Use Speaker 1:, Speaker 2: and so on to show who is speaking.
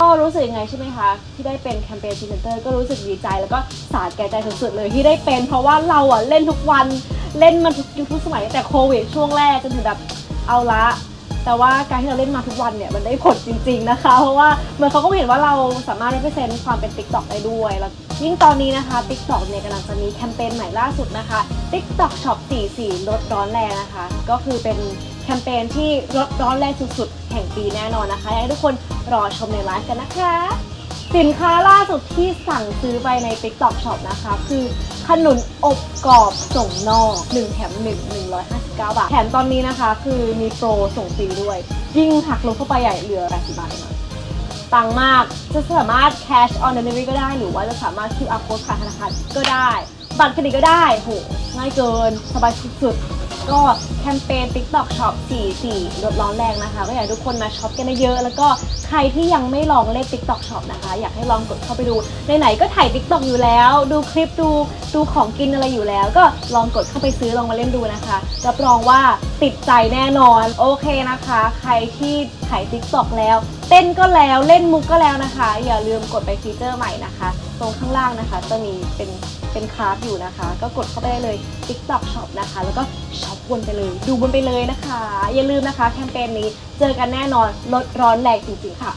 Speaker 1: ก็รู้สึกยังไงใช่ไหมคะที่ได้เป็นแคมเปญพรีเนเตอร์ก็รู้สึกดีใจแล้วก็สาแก่ใจสุดๆเลยที่ได้เป็น เพราะว่าเราอะเล่นทุกวันเล่นมาทุกยุคทุกสมัยตั้งแต่โควิดช่วงแรกจนถึงแบบเอาละ แต่ว่าการที่เราเล่นมาทุกวันเนี่ยมันได้ผลจริง ๆนะคะ เพราะว่าเหมือนเขาก็เห็นว่าเราสามารถ represent ความเป็น TikTok ได้ด้วยแล้วยิ่งตอนนี้นะคะ TikTok เนี่ยกำลังจะมีแคมเปญใหม่ล่าสุดนะคะ TikTok Shop 44ลดร้อนแรงนะคะ ก็คือเป็น มเปญที่ร้อนแรงสุดๆ แห่งปีแน่นอนนะคะ ให้ทุกคนรอชมในไลฟ์กันนะคะ สินค้าล่าสุดที่สั่งซื้อไปใน TikTok Shop นะคะ คือขนุนอบกรอบส่งนอก 1 แถม 1 159 บาท แถมตอนนี้นะคะ คือมีโปรส่งฟรีด้วย ยิ่งหักลงเข้าไปใหญ่เหลือ 80 บาทเองนะตังมาก จะสามารถ cash on delivery ก็ได้ หรือว่าจะสามารถ QR code ผ่านธนาคารก็ได้ บัตรเครดิตก็ได้ โห ง่ายเกิน สบายสุดๆ ก็แคมเปญ TikTok Shop 44ลดร้อนแรงนะคะ ก็อยากให้ทุกคนมาช็อปกันเยอะๆแล้วก็ใครที่ยังไม่ลองเล่น TikTok Shop นะคะ อยากให้ลองกดเข้าไปดูไหนๆก็ถ่าย TikTok อยู่แล้ว ดูคลิปดูดูของกินอะไรอยู่แล้ว ก็ลองกดเข้าไปซื้อลองมาเล่นดูนะคะรับรองว่าติดใจแน่นอนโอเคนะคะ ใครที่ถ่าย TikTok แล้ว เต้นก็แล้วเล่นมุกก็แล้วนะคะ อย่าลืมกดไปฟีเจอร์ใหม่นะคะ ตรงข้างล่างนะคะจะมีเป็นเป็นคลาสอยู่นะคะ ก็กดเข้าไปได้เลย TikTok Shop นะคะ แล้วก็ช็อป วนไปเลย ดูบนไปเลยนะคะ อย่าลืมนะคะแคมเปญนี้เจอกันแน่นอนลดร้อนแรงจริงๆค่ะ